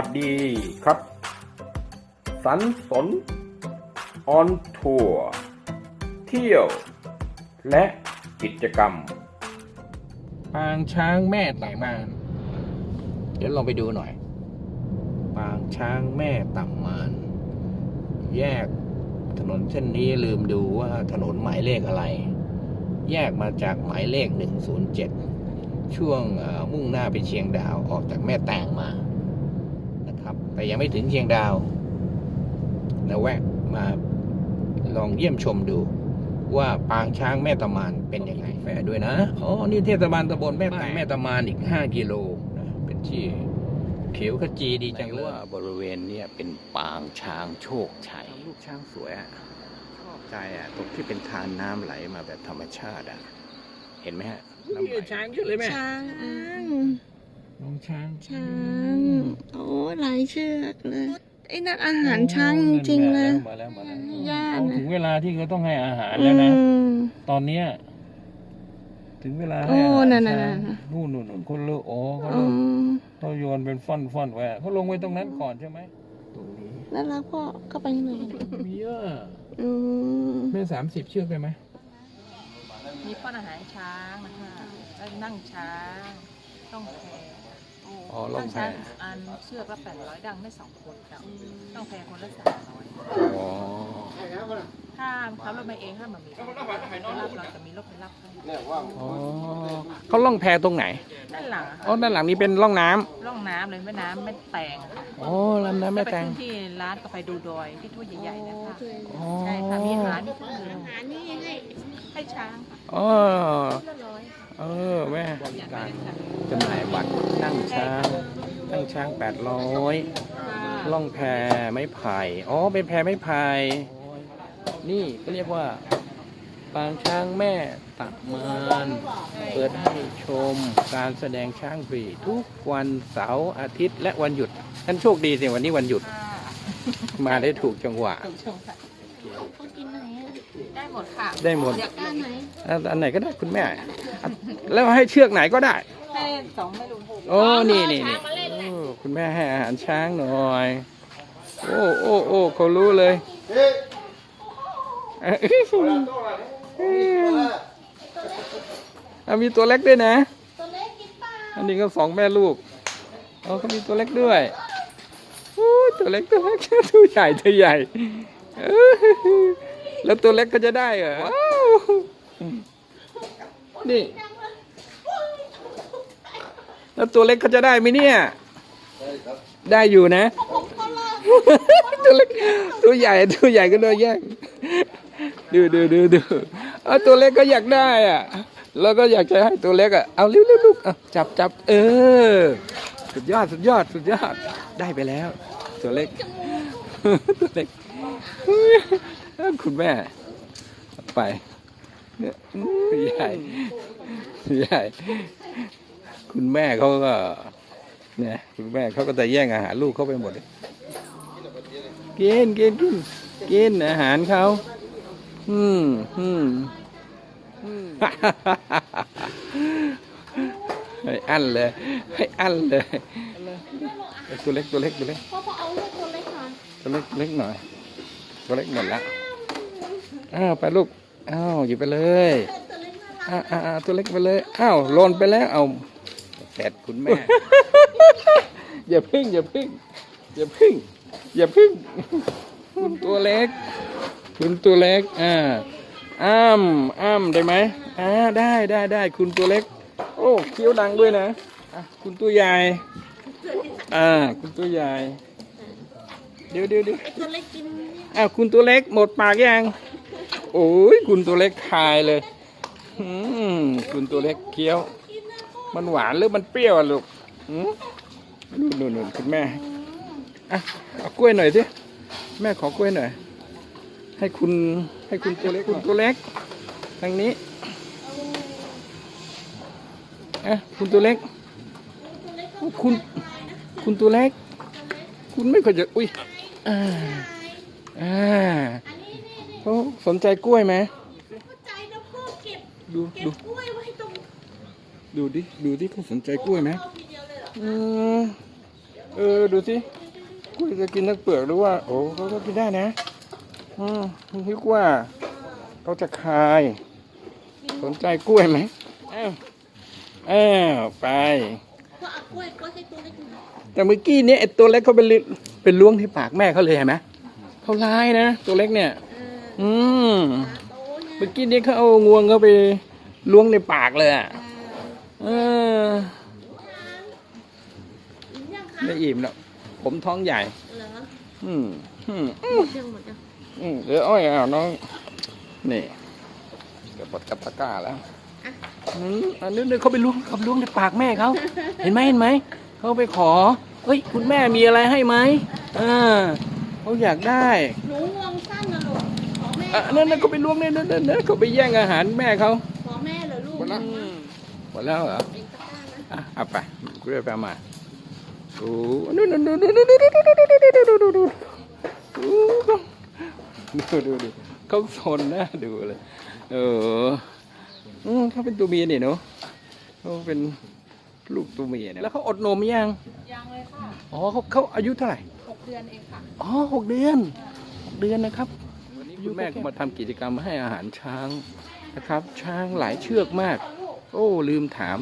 วัสดีครับ สันสนออนทัวร์เที่ยว และกิจกรรม ปางช้างแม่ต่ำมาน เดี๋ยวลองไปดูหน่อย ปางช้างแม่ต่ำมาน แยกถนนเส้นนี้ลืมดูว่าถนนหมายเลขอะไร แยกมาจากหมายเลข 107 ช่วงเอ่อมุ่งหน้าไปเชียงดาวออกจากแม่แตงมา แต่ยังไม่ถึงเชียงดาวนะแวะมาลองเยี่ยมชมดู ว่าปางช้างแม่ตะมานเป็นยังไงแฝด้วยนะอ๋อนี่เทศบาลตำบลแม่แตงแม่ตะมานอีก 5 กิโลนะเป็นที่เขียวขจีดีจังเลยว่าบริเวณเนี้เป็นปางช้างโชคชัยลูกช้างสวยอะชอบใจอะตรงที่เป็นทานน้ำไหลมาแบบธรรมชาติอะเห็นไหมฮะน้ำไหลช้างเยอะเลยแม่ช้าง น้องช้าง ช้าง โอ้หลายเชือกเลย ไอ้นักอาหารช้างจริงๆเลยมาแล้วมาแล้วย่านเอาถึงเวลาที่เขาต้องให้อาหารแล้วนะอืมตอนเนี้ยถึงเวลาโอ้ให้อาหารนั่นๆๆช้างนู่นนู่นนู่นคนเลอะโอ้เขาอืเลอะมเขาโยนเป็นฟ่อนฟ่อนๆไว้เขาลงไว้ตรงนั้นก่อนใช่ไหมตรงนี้แล้วรักพ่อเข้าไปหน่อยมีเยอะอืมแม่สามสิบเชือกได้ไหมมีป้อนอาหารช้างนะคะแล้วนั่งช้างต้องแพ อ๋อล่องแพช้างอันเชือกละแปดร้อยดังได้สองคนจ้ะต้องแพคนละสามร้อยอ๋อถ้าขับรถมาเองถ้ามันมีรถไปรับเราจะมีรถไปรับให้อ๋อเขาล่องแพตรงไหนด้านหลังอะอ๋อด้านหลังนี้เป็นร่องน้ำร่องน้ำเลยแม่น้ำแม่แตงอะค่ะอ๋อลำน้ำแม่แตงล้วไปขึ้นที่ร้านกาแฟดูดอยที่ถ้วยใหญ่ๆนะคะอ๋อใช่ค่ะมีอาหารมีเครื่องดื่มอาหารนี่ให้ ให้ช้างค่ะอ๋อละร้อยเออแม่บริการจำหน่ายบัตรนั่งช้าง นั่งช้างแปดร้อยล่องแพไม้ไผ่ อ๋อ เป็นแพไม้ไผ่ นี่ก็เรียกว่า ปางช้างแม่ตักมานเปิดให้ชมการแสดงช้างฟรีทุกวันเสาร์อาทิตย์และวันหยุดท่านโชคดีสิวันนี้วันหยุดค่ะมาได้ถูกจังหวะ ถูกชมค่ะเขากินไหนอะ ได้หมดค่ะได้หมดเลือกด้านไหนอะอันไหนก็ได้คุณแม่อะแล้วให้เชือกไหนก็ได้ ให้สองไม่รู้โอ้ นี่นี่นี่โอ้คุณแม่ให้อาหารช้างหน่อย โอ้โอ้โอ้เขารู้เลยเอ้ยเอามีตัวเล็กด้วยนะ ตัวเล็กกินป้าอันนี้ก็สองแม่ลูกอ๋อเขามีตัวเล็กด้วยโอ้ยตัวเล็กตัวเล็ก ตัวใหญ่ตัวใหญ่เออ แล้วตัวเล็กก็จะได้เหรอว้าวนี่ แล้วตัวเล็กเขาจะได้ไหมเนี่ย ได้อยู่นะ ตัวเล็ก ตัวใหญ่ ตัวใหญ่ก็โดนแย่ง ดูดูดูดูเอาตัวเล็กก็อยากได้อะ แล้วก็อยากจะให้ตัวเล็กอะ เอาเร็วเร็วลูกเอาจับจับ เออ สุดยอด สุดยอด สุดยอด ได้ไปแล้ว ตัวเล็ก ตัวเล็ก คุณแม่ ไปเนี่ยใหญ่ใหญ่คุณแม่เขาก็เนี่ยคุณแม่เขาก็จะแย่งอาหารลูกเขาไปหมดเลยกินกินกินกินอาหารเขาอืมอืมอืมให้อั้นเลยให้อั้นเลยไอ้ตัวเล็กตัวเล็กตัวเล็กพ่อพ่อเอาเลือกตัวเล็กหน่อยตัวเล็กเล็กหน่อยตัวเล็กหมดละ อ้าวไปลูกอ้าวหยิบไปเลยตัวเล็กน่ารักอ้าวอ้าวอ้าวตัวเล็กไปเลยอ้าวหล่นไปแล้วเอาเสร็จคุณแม่อย่าพึ่งอย่าพึ่งอย่าพึ่งอย่าพึ่งคุณตัวเล็ก คุณตัวเล็กอ่าอ้ามอ้ามได้ไหมอ่าได้ได้ได้คุณตัวเล็ก โอ้เคี้ยวดังด้วยนะอะคุณตัวใหญ่อ่าคุณตัวใหญ่เดี๋ยวเดี๋ยวเดี๋ยวไอ้ตัวเล็กกินนี่อ้าวคุณตัวเล็กหมดปากยัง โอ้ยคุณตัวเล็กคายเลยอืมคุณตัวเล็กเคี้ยว มันหวานหรือมันเปรี้ยวอะลูกอืมนู่นนู่นนู่นคุณแม่อะเอากล้วยหน่อยสิแม่ขอกล้วยหน่อย ให้คุณให้คุณตัวเล็กคุณตัวเล็กทางนี้อะคุณตัวเล็กโอ้คุณคุณตัวเล็ก คุณไม่ควรจะอุ้ยอ่าอ่า เขาสนใจกล้วยไหมเข้าใจนะพ่อเก็บดูเก็ดูบกล้วยไว้ตรงดูดิดูดิเขาสนใจกล้วยไหมเอาทีเดียวเลยเหรออืมเออดูสิกล้วยจะกินทั้งเปลือกหรือว่า โอ้เขาก็กินได้นะอืมนึกว่าเขาจะคาย สนใจกล้วยไหมอ้าวอ้าวไปก็เอากล้วยกล้วยให้ตัวเล็กหน่อยแต่เมื่อกี้เนี่ยไอ้ตัวเล็กเขาเป็นลิเป็นล้วงที่ปากแม่เขาเลยเห็นไหมเขาร้ายนะ ตัวเล็กเนี่ยเอออืมตาโตเนี่ยเมื่อกี้นี้เขาเอางวงเขาไปล้วงในปากเลยอะเออเอออิ่มยังคะไม่อิ่มหรอกผมท้องใหญ่ เหรออืมอืมหมดยังหมดยังอืมเดี๋ยวอ้อยเอาน้อง นี่เดี๋ยวปลดกับตะกร้าแล้วอืมอันนี้เนี่ยเขาไปล้วงเขาไปล้วงในปากแม่เขาเห็นไหมเห็นไหมเขาไปขอเฮ้ย คุณแม่มีอะไรให้ไหมอ่าเขาอยากได้ หนูงวงสั้นนะลูกข อแม่อะนั่นนั่นเขาไปล้วงเนี่ยนั่นนั่นนั่นเขาไปแย่งอาหารแม่เขาขอแม่เหรอลูกหมดแล้วหมดแล้วเหรอเป็นตะกร้านะอะเอาไปกูจะไปเอามาโอ้ดูดูดูดูดูดูดูดูดูดูดูดูดูดูดูดูดูเขาสนนะดูเลยเอออืมเขาเป็นตัวเมียเนี่ยเนาะเขาเป็นลูกตัวเมียเนี่ยแล้วเขาอดนมยังยังเลยค่ะอ๋อเขาเขาอายุเท่าไหร่หกเดือนเองค่ะอ๋อหกเดือนหกเดือนนะครับวันนี้ คุณแม่ก็มาทำกิจกรรมให้อาหารช้างนะครับ ช้างหลายเชือกมาก โอ้ลืมถาม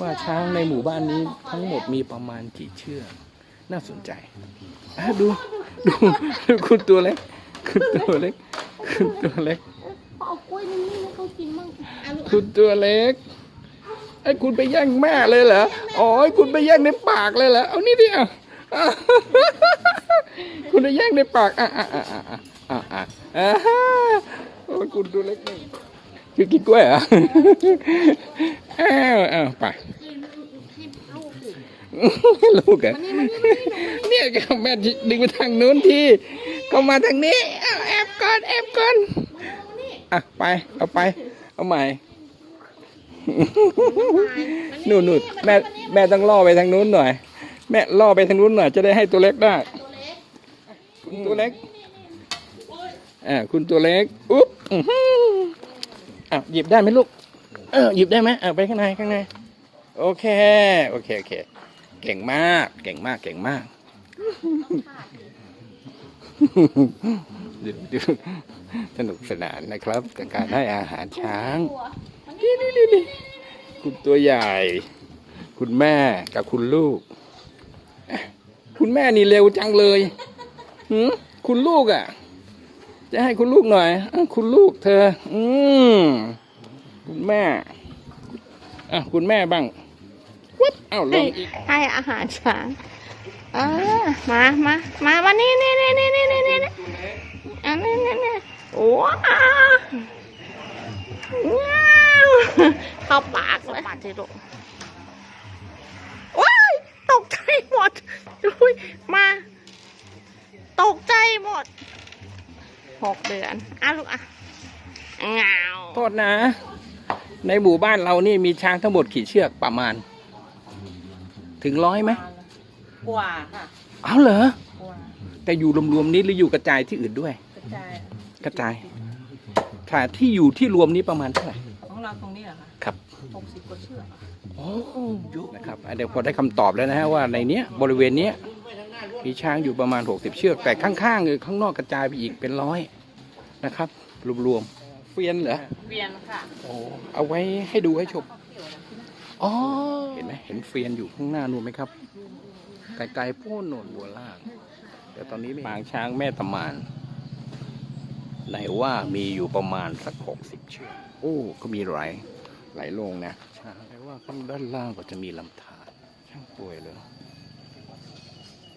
ว่าช้างในหมู่บ้านนี้ทั้งหมดมีประมาณกี่เชือก น่าสนใจอะดูดูดูคุณตัวเล็กคุณตัวเล็กคุณตัวเล็กพอเอากล้วยนี่ให้เขากินมั่งอะลูกคุณตัวเล็กไอ้คุณไปแย่งแม่เลยเหรออ๋อไอ้คุณไปแย่งในปากเลยเหรอเอานี่ดิอะอะคุณไปแย่งในปากอะอะอะอะ อะอะอะโอ้คุณตัวเล็กนี่คือกินกล้วยเหรออ้าวอ้าวไปลูกเหรอเนี่ยแม่ดึงไปทางนู้นทีก็มาทางนี้เอาแอบก่อนแอบก่อนอะไปเอาไป เอาใหม่นู่นนู่นแม่แม่ต้องล่อไปทางนู้นหน่อย แม่ล่อไปทางนู้นหน่อยจะได้ให้ตัวเล็กได้คุณตัวเล็ก อ่าคุณตัวเล็กอุ๊บอื้อหืออะหยิบได้ไหมลูกเออหยิบได้ไหมอะไปข้างในข้างในโอเคโอเคโอเค เก่งมาก เก่งมากเก่งมากดูดูสนุกสนานนะครับกับการให้อาหารช้างนี่นี่นี่นี่คุณตัวใหญ่ คุณแม่กับคุณลูก คุณแม่นี่เร็วจังเลยหืมคุณลูกอะ จะให้คุณลูกหน่อยคุณลูกเธอ อืมคุณแม่อะคุณแม่บ้างวัดเอ้าลงอีกให้อาหารช้างเออมามามาวันี้นี่นี่นี่นี่นี่นี่อันนี้นี่นี่โอ้ว้าวเข้าปากเลยปากที่ดุว้ายตกใจหมดมา ตกใจหมด หกเดือนอะลูกอะเงาโทษนะ ในหมู่บ้านเรานี่มีช้างทั้งหมดกี่เชือกประมาณ ถึงร้อยไหมกว่าค่ะเอาเหรอกว่าแต่อยู่รวมๆนี้หรืออยู่กระจายที่อื่นด้วย กระจายกระจายค่ะที่อยู่ที่รวมนี้ประมาณเท่าไหร่ของเราตรงนี้เหรอคะครับหกสิบกว่าเชือกอะโอ้เยอะนะครับอะเดี๋ยวพอได้คำตอบแล้วนะฮะว่าในเนี้ยบริเวณเนี้ย มีช้างอยู่ประมาณ 60 เชือก แต่ข้างๆคือข้างนอกกระจายไปอีกเป็นร้อยนะครับ รวมๆเฟียนเหรอเวียนค่ะโอ้เอาไว้ให้ดูให้ชมอ๋อเห็นไหมเห็นเฟียนอยู่ข้างหน้านู่นไหมครับไกลๆโพ้นโนนบัวล่างแต่ตอนนี้ปางช้างแม่ตะมานไหนว่ามีอยู่ประมาณสักหกสิบเชือกโอ้ก็มีหลายหลายโรงนะช้างแต่ว่าข้างด้านล่างก็จะมีลำธารช่างป่วยเลย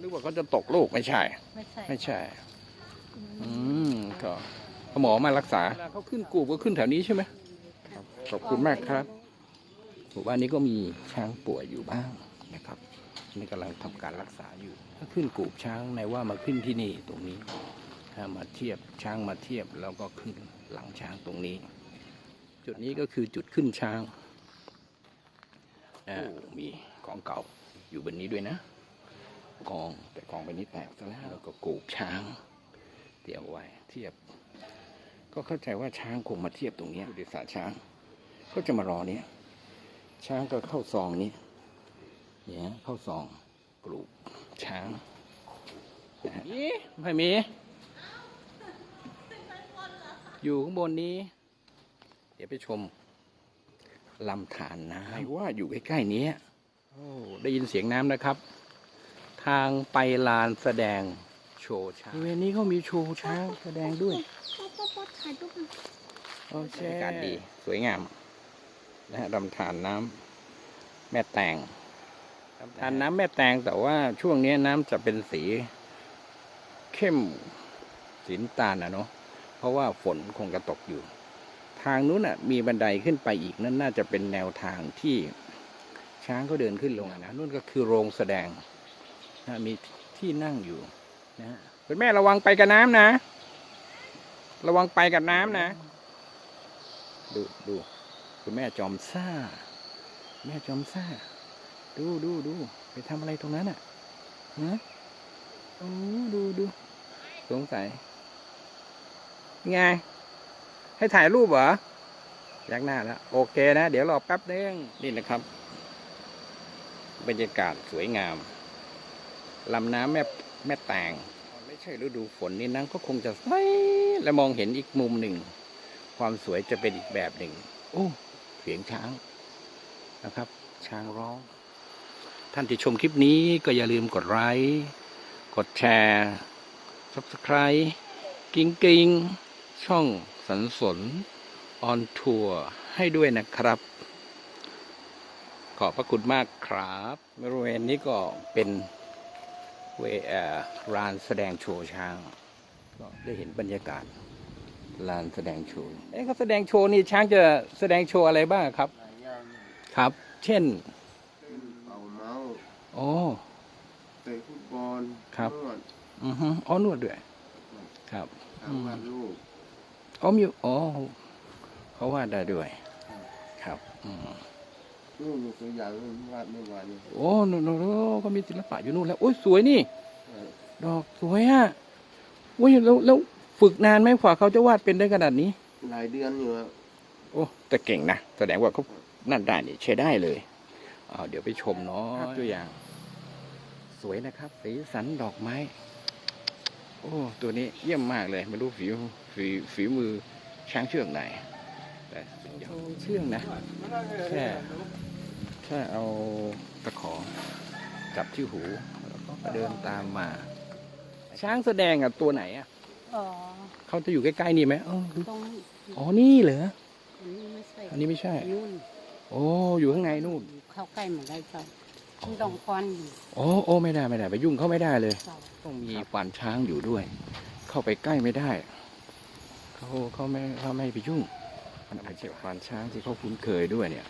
หรือว่าเขาจะตกลูกไม่ใช่ ไม่ใช่ไม่ใช่ อืมก็หมอมารักษาเวลาเขาขึ้นกูบก็ขึ้นแถวนี้ใช่ไหมครับขอบคุณมากครับหมู่บ้านนี้ก็มีช้างป่วยอยู่บ้างนะครับนี่กำลังทำการรักษาอยู่ ถ้าขึ้นกูบช้างในว่ามาขึ้นที่นี่ตรงนี้ถ้ามาเทียบช้างมาเทียบแล้วก็ขึ้นหลังช้างตรงนี้ จุดนี้ก็คือจุดขึ้นช้างอ่ามีของเก่าอยู่บนนี้ด้วยนะ กอง แต่กองไปนี้แตกซะแล้วแล้วก็กูบช้าง เตรียมไว้เทียบ ก็เข้าใจว่าช้างคงมาเทียบตรงเนี้ยดิสาช้าง ก็จะมารอเนี้ยช้างก็เข้าซองนี้เนี่ยเข้าซองกลุ่มช้างนะฮะนี่ไม่มี อยู่ข้างบนนี้ เดี๋ยวไปชมลำธารน้ำว่าอยู่ใกล้ๆนี้โอ้ได้ยินเสียงน้ำนะครับ ทางไปลานแสดงโชว์ช้างบริเวณนี้เขามีโชว์ช้างแสดงด้วยป๊อปป๊อปป๊อปถ่ายรูปหน่อยโอเคอากาศดีสวยงามนะฮะลำธารน้ำแม่แตงลำธารน้ำแม่แตงแต่ว่าช่วงนี้น้ำจะเป็นสีเข้มสีน้ำตาลนะเนาะเพราะว่าฝนคงจะตกอยู่ ทางนู้นน่ะ มีบันไดขึ้นไปอีกนั่นน่าจะเป็นแนวทางที่ช้างเขาเดินขึ้นลงอะนะนู่นก็คือโรงแสดง นะมีที่นั่งอยู่นะฮะคุณแม่ระวังไปกับน้ำนะ ระวังไปกับน้ำนะ ดูดูคุณแม่จอมซ่า แม่จอมซ่า ดูดูดูไปทำอะไรตรงนั้นอะนะโอ้ดูดูสงสัยไงให้ถ่ายรูปเหรอยักหน้าแล้วโอเคนะ เดี๋ยวรอแป๊บนึงนี่นะครับ บรรยากาศสวยงาม ลำน้ำแม่แม่แตงไม่ใช่ฤดูฝนนี่น้ำก็คงจะใสและมองเห็นอีกมุมหนึ่ง ความสวยจะเป็นอีกแบบหนึ่ง โอ้เสียงช้างนะครับ ช้างร้อง ท่านที่ชมคลิปนี้ก็อย่าลืมกดไลค์กดแชร์ subscribe กิ้งกิ้งช่องสันสนออนทัวร์ให้ด้วยนะครับ ขอบพระคุณมากครับบริเวณนี้ก็เป็น เวเอ่อลานแสดงโชว์ช้าง ก็ได้เห็นบรรยากาศลานแสดงโชว์เอ๊ะเขาแสดงโชว์นี่ช้างจะแสดงโชว์อะไรบ้างครับหลายอย่างครับ เช่นเป่าเมาส์อ๋อเตะฟุตบอลครับนวดอือฮึอ๋อนวดด้วยครับทำวาดรูปอ๋อมีอ๋อเขาวาดได้ด้วย ครับ อืม รูปมีตัวอย่างรูปวาดเมื่อวานนี้โอ้โนโนโนก็มีศิลปะอยู่นู่นแล้วโอ้ยสวยนี่เออดอกสวยอะโอ้ยแล้วแล้วฝึกนานไหมกว่าเขาจะวาดเป็นได้ขนาดนี้ หลายเดือนอยู่ครับโอ้แต่เก่งนะแสดงว่าเขานั่นได้นี่ใช้ได้เลยเอาเดี๋ยวไปชมเนาะตัวอย่าง สวยนะครับ สีสันดอกไม้ โอ้ ตัวนี้เยี่ยมมากเลยไม่รู้ฝีฝีฝีมือช้างเชือกไหนแต่สุดยอดเชือกนะแค่ แค่เอาตะขอจับที่หู แล้วก็เดินตามมา ช้างแสดงอะตัวไหนอะอ๋อเขาจะอยู่ใกล้ๆนี่ไหมเออดูตรงอ๋อนี่เหรออันนี้ไม่ใช่อันนี้ไม่ใช่ นู่นโอ้อยู่ข้างในนู่นเข้าใกล้เหมือนได้เจ้าที่ดองควันอยู่โอ้โอ้ไม่ได้ไม่ได้ไปยุ่งเขาไม่ได้เลย เจ้าต้องมีควานช้างอยู่ด้วย เข้าไปใกล้ไม่ได้เขาเขาไม่เขาไม่ให้ไปยุ่งมันอาจจะควานช้างที่เขาคุ้นเคยด้วยเนี่ย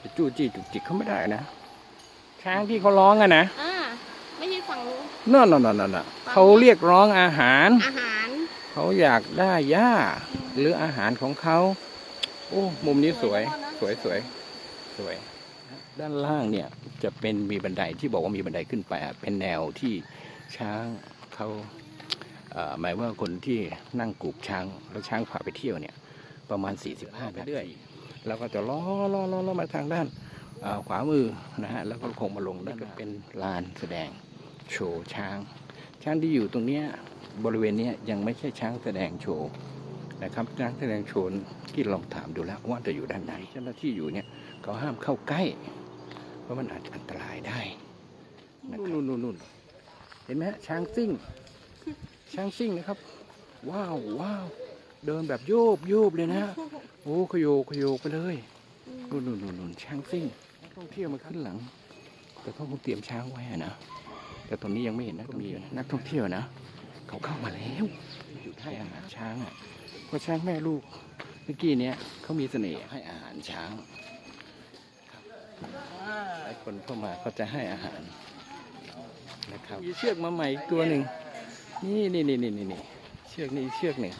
ไปจู้จี้จุกจิกเขาไม่ได้นะ ช้างที่เขาร้องอะนะอ่าไม่ใช่ฝั่งนู้นนั่นนั่นนั่นนั่นเขาเรียกร้องอาหาร อาหาร เขาอยากได้หญ้า หรืออาหารของเขา โอ้ มุมนี้สวย สวยสวยสวย ด้านล่างเนี่ยจะเป็นมีบันไดที่บอกว่ามีบันไดขึ้นไปอะเป็นแนวที่ช้างเขาเอ่อหมายว่าคนที่นั่งกูบช้าง แล้วช้างพาไปเที่ยวเนี่ย ประมาณ 45ไปเรื่อย แล้วก็จะล้อล้อล้อล้อมาทางด้านเอ่อขวามือนะฮะแล้วก็คงมาลงด้านก็เป็นลานแสดงโชว์ช้าง ช้างที่อยู่ตรงเนี้ยบริเวณเนี้ยยังไม่ใช่ช้างแสดงโชว์นะครับช้างแสดงโชว์ที่ลองถามดูแล้วว่าจะอยู่ด้านไหนเจ้าหน้าที่อยู่เนี่ยเขาห้ามเข้าใกล้ เพราะมันอาจจะอันตรายได้นู่นนู่นนู่นเห็นไหมฮะช้างซิ่ง ช้างซิ่งนะครับ ว้าวว้าว เดินแบบโยบโยบเลยนะโอ้ขยโยขยโยไปเลยนู่นนู่นนู่นช้างซิ่งนักท่องเที่ยวมาขึ้นหลัง แต่เขาคงเตรียมช้างไว้นะแต่ตอนนี้ยังไม่เห็นนักท่องเที่ยวนักท่องเที่ยวนะเขาเข้ามาแล้วหยุดให้อาหารช้างอะเพราะช้างแม่ลูกเมื่อกี้เนี้ยเขามีเสน่ห์ให้อาหารช้างครับหลายคนเข้ามาก็จะให้อาหารนะครับมีเชือกมาใหม่อีกตัวหนึ่งนี่นี่นี่นี่นี่ ชือกนี่เชือกหนึ่ง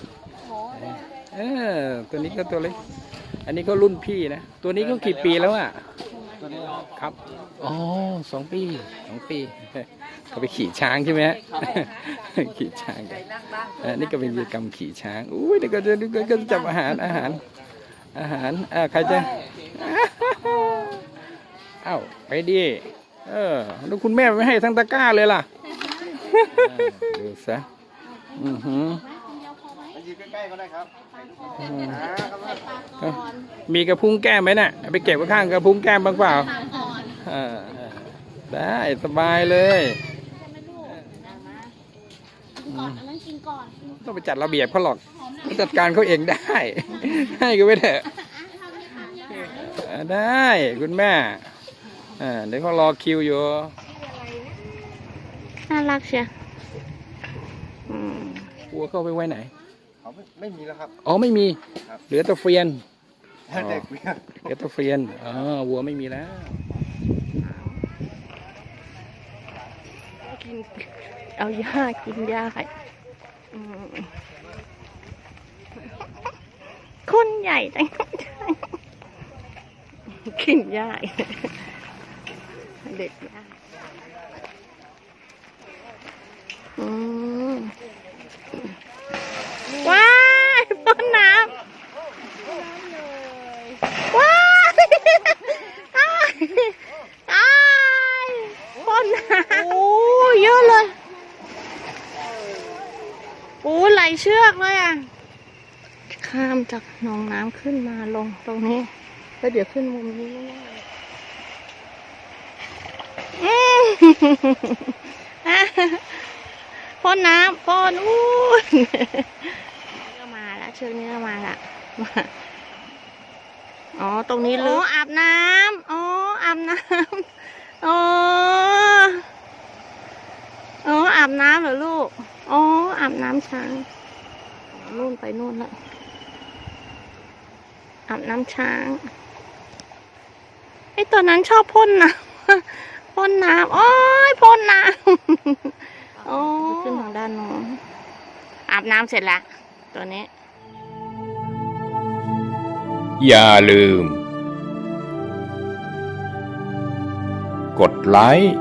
เออตัวนี้ก็ตัวเล็ก อันนี้ก็รุ่นพี่นะ ตัวนี้ก็กี่ปีแล้วอะครับอ๋อสองปีสองปีเขาไปขี่ช้างใช่ไหมฮะขี่ช้างกันเออนี่ก็เป็นกิจกรรมขี่ช้างอุ้ยเดี๋ยวก็จะเดี๋ยวก็จะจับอาหารอาหาร อาหารอ่าใครจะเอ้าไปดิเออแล้วคุณแม่ไม่ให้ทั้งตะกร้าเลยล่ะดูซะ อือหือยืนใกล้ๆก็ได้ครับมีกระพุ้งแก้มไหมน่ะเอาไปเก็บไว้ข้างกระพุ้งแก้มบ้างเปล่าเออได้สบายเลยก่อนอันนั้นกินก่อนต้องไปจัดระเบียบเขาหรอกเขาจัดการเขาเองได้ ให้ก็ไปเถอะเออได้คุณแม่อ่าเดี๋ยวเขารอคิวอยู่น่ารักเชียวอืม วัวเข้าไปไว้ไหนเขาไม่ไม่มีแล้วครับ อ๋อไม่มีครับ เหลือแตะเฟียนเด็กเวียนเหลือแตะเฟียนอ๋อวัวไม่มีแล้ว กินเอาหญ้ากินหญ้าอืมคนใหญ่จังกินหญ้าเด็กหญ้าอืมว้ พ่นน้ำว้ายอ้ายอ้ายพ่นน้ำโอ้เยอะเลยโอ้ไหลเชือกเลยอะ ข้ามจากหนองน้ำขึ้นมาลงตรงนี้ แล้วเดี๋ยวขึ้นมุมนี้พ่นน้ำพ่นอู้ย ชือกนี้ก็มาละมาอ๋อ ตรงนี้ลึกอาบน้ำอ๋ออาบน้ำอ๋ออ๋ออาบน้ำเหรอลูกอ๋ออาบน้ำช้างนู่นไปนู่นละอาบน้ำช้างไอ้ตัวนั้นชอบพ่นน้ำพ่นน้ำโอ้ยพ่นน้ำโอ้ขึ้นทางด้านโน้นอาบน้ำเสร็จละตัวนี้ อย่าลืม กดไลค์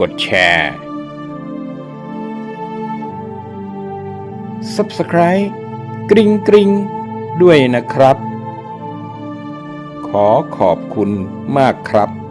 กดแชร์ Subscribe กริงกริงด้วยนะครับ ขอขอบคุณมากครับ